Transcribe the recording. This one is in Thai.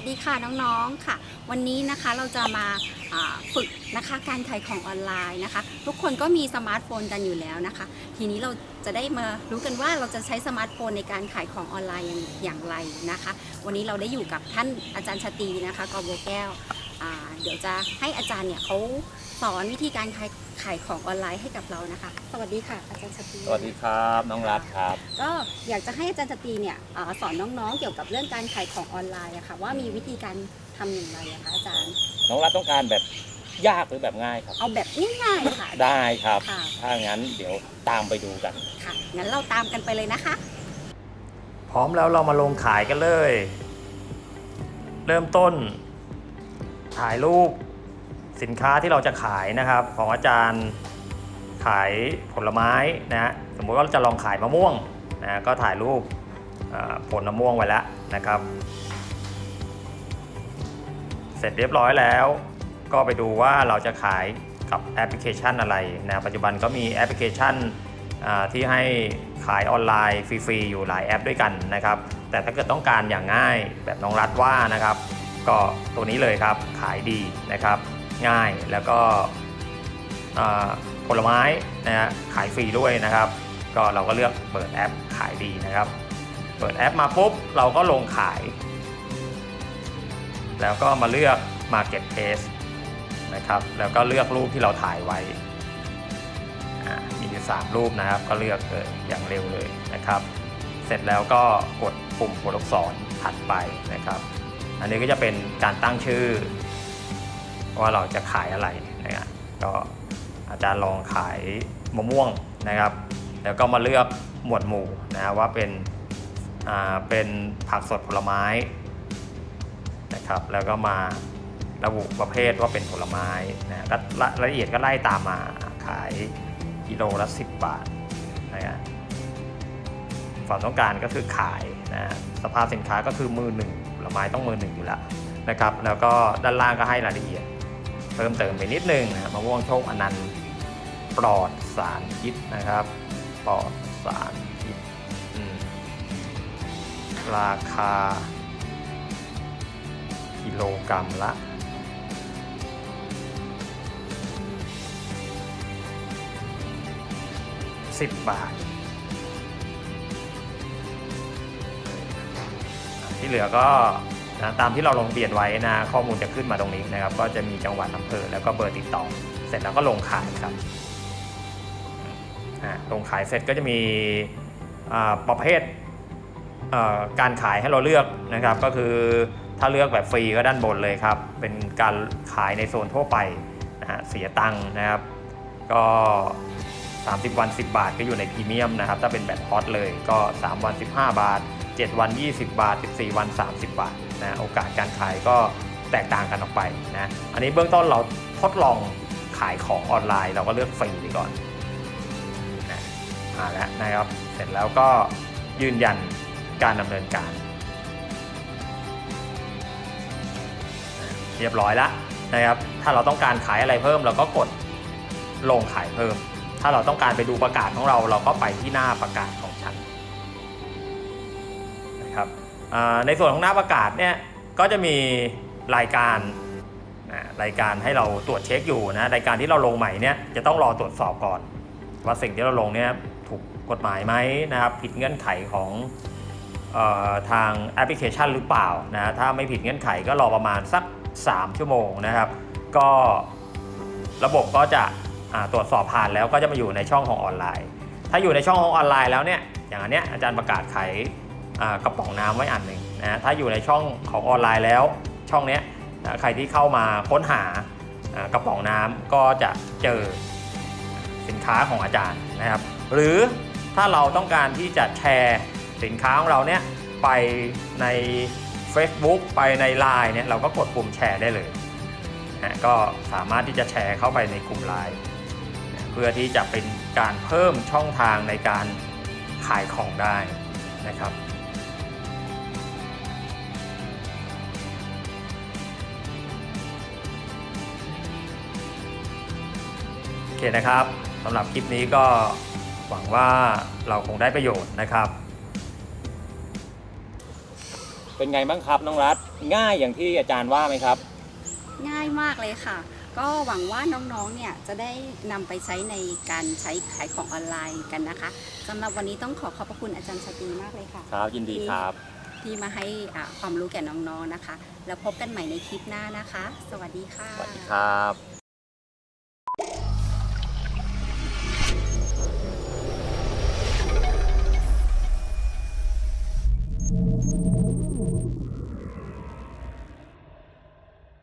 สวัสดีค่ะน้องๆค่ะ วันนี้นะคะเราจะมาฝึกนะคะการขายของออนไลน์นะคะ ทุกคนก็มีสมาร์ทโฟนกันอยู่แล้วนะคะ ทีนี้เราจะได้มารู้กันว่าเราจะใช้สมาร์ทโฟนในการขายของออนไลน์อย่างไรนะคะ วันนี้เราได้อยู่กับท่านอาจารย์ชาตีนะคะกอบโบแก้วเดี๋ยวจะให้อาจารย์เนี่ยเขา สอนวิธีการขายขายของออนไลน์ให้กับเรานะคะ สวัสดีค่ะอาจารย์ชาตรีสวัสดีครับน้องรัฐครับ ก็อยากจะให้อาจารย์ชาตรีเนี่ยอาสอนน้องๆเกี่ยวกับเรื่องการขายของออนไลน์อะค่ะ ว่ามีวิธีการทำอย่างไรอะคะอาจารย์ น้องรัฐต้องการแบบยากหรือแบบง่ายครับ เอาแบบง่ายๆค่ะได้ครับ ค่ะถ้างั้นเดี๋ยวตามไปดูกัน ค่ะงั้นเราตามกันไปเลยนะคะ พร้อมแล้วเรามาลงขายกันเลย เริ่มต้น ถ่ายรูป สินค้าที่เราจะขายนะครับ ของอาจารย์ขายผลไม้นะฮะสมมติว่าเราจะลองขายมะม่วงนะก็ถ่ายรูปผลมะม่วงไว้แล้วนะครับ เสร็จเรียบร้อยแล้ว ก็ไปดูว่าเราจะขายกับแอปพลิเคชันอะไรนะปัจจุบันก็มีแอปพลิเคชันที่ให้ขายออนไลน์ฟรีๆอยู่หลายแอปด้วยกันนะครับ แต่ถ้าเกิดต้องการอย่างง่ายแบบน้องรัฐว่านะครับ ก็ตัวนี้เลยครับขายดีนะครับ ง่ายแล้วก็ผลไม้นะฮะขายฟรีด้วยนะครับ ก็เราก็เลือกเปิดแอปขายดีนะครับ เปิดแอปมาปุ๊บเราก็ลงขาย แล้วก็มาเลือก Market Place นะครับ แล้วก็เลือกรูปที่เราถ่ายไว้มีอยู่สามรูปนะครับ ก็เลือกเลยอย่างเร็วเลยนะครับ เสร็จแล้วก็กดปุ่มตัวลูกศรถัดไปนะครับ อันนี้ก็จะเป็นการตั้งชื่อ ว่าเราจะขายอะไรนะครับก็อาจารย์ลองขายมะม่วงนะครับ แล้วก็มาเลือกหมวดหมู่นะว่าเป็นอ่าเป็นผักสดผลไม้นะครับ แล้วก็มาระบุประเภทว่าเป็นผลไม้นะก็รายละเอียดก็ไล่ตามมาขายกิโลละ 10 บาทนะครับความต้องการก็คือขายนะสภาพสินค้าก็คือมือหนึ่งผลไม้ต้องมือหนึ่งอยู่แล้วนะครับ แล้วก็ด้านล่างก็ให้รายละเอียด เพิ่มเติมไปนิดนึงนะครับมะม่วงโชคอนันต์ปลอดสารพิษนะครับ ปลอดสารพิษราคา กิโลกรัมละ 10 บาท ที่เหลือก็ นะตามที่เราลงทะเบียนไว้นะข้อมูลจะขึ้นมาตรงนี้นะครับ ก็จะมีจังหวัดอำเภอแล้วก็เบอร์ติดต่อ เสร็จแล้วก็ลงขายครับลงขายเสร็จก็จะมีประเภทการขายให้เราเลือกนะครับ ก็คือถ้าเลือกแบบฟรีก็ด้านบนเลยครับ เป็นการขายในโซนทั่วไปนะฮะเสียตังค์นะครับ ก็ 30 วัน 10 บาทก็อยู่ในพรีเมียมนะครับ ถ้าเป็นแบบฮอตเลยก็ 3 วัน 15 บาท 7 วัน 20 บาท 14 วัน 30 บาท นะโอกาสการขายก็แตกต่างกันออกไปนะ อันนี้เบื้องต้นเราทดลองขายของออนไลน์ เราก็เลือกฟรีไปก่อนนะมาแล้วนะครับ เสร็จแล้วก็ยืนยันการดำเนินการ เรียบร้อยแล้วนะครับ ถ้าเราต้องการขายอะไรเพิ่มเราก็กดลงขายเพิ่ม ถ้าเราต้องการไปดูประกาศของเรา เราก็ไปที่หน้าประกาศของ ในส่วนของหน้าประกาศเนี่ยก็จะมีรายการอ่ารายการให้เราตรวจเช็คอยู่นะรายการที่เราลงใหม่เนี่ยจะต้องรอตรวจสอบก่อน ว่าสิ่งที่เราลงเนี่ยถูกกฎหมายไหมนะครับผิดเงื่อนไขของออทางแอปพลิเคชันหรือเปล่านะถ้าไม่ผิดเงื่อนไขก็รอประมาณสัก 3 ชั่วโมงนะครับ ก็ระบบก็จะตรวจสอบผ่านแล้วก็จะมาอยู่ในช่องของออนไลน์ ถ้าอยู่ในช่องของออนไลน์แล้วเนี่ยอย่างอันเนี้ยอาจารย์ประกาศขาย กระป๋องน้ำไว้อันหนึ่งนะถ้าอยู่ในช่องของออนไลน์แล้วช่องนี้ใครที่เข้ามาค้นหากระป๋องน้ำก็จะเจอสินค้าของอาจารย์นะครับ หรือถ้าเราต้องการที่จะแชร์สินค้าของเราเนี่ยไปใน Facebook ไปใน Line เนี่ยเราก็กดปุ่มแชร์ได้เลยนะก็สามารถที่จะแชร์เข้าไปในกลุ่ม Line นะเพื่อที่จะเป็นการเพิ่มช่องทางในการขายของได้นะครับ เคนะครับสำหรับคลิปนี้ก็หวังว่าเราคงได้ประโยชน์นะครับ เป็นไงบ้างครับน้องรัฐง่ายอย่างที่อาจารย์ว่าไหมครับ ง่ายมากเลยค่ะ ก็หวังว่าน้องๆ เนี่ยจะได้นำไปใช้ในการใช้ขายของออนไลน์กันนะคะสำหรับวันนี้ต้องขอขอบพระคุณอาจารย์สตรีมากเลยค่ะ ครับยินดีครับ ที่มาให้อ่าความรู้แก่น้องๆนะคะ แล้วพบกันใหม่ในคลิปหน้านะคะ สวัสดีค่ะ สวัสดีครับ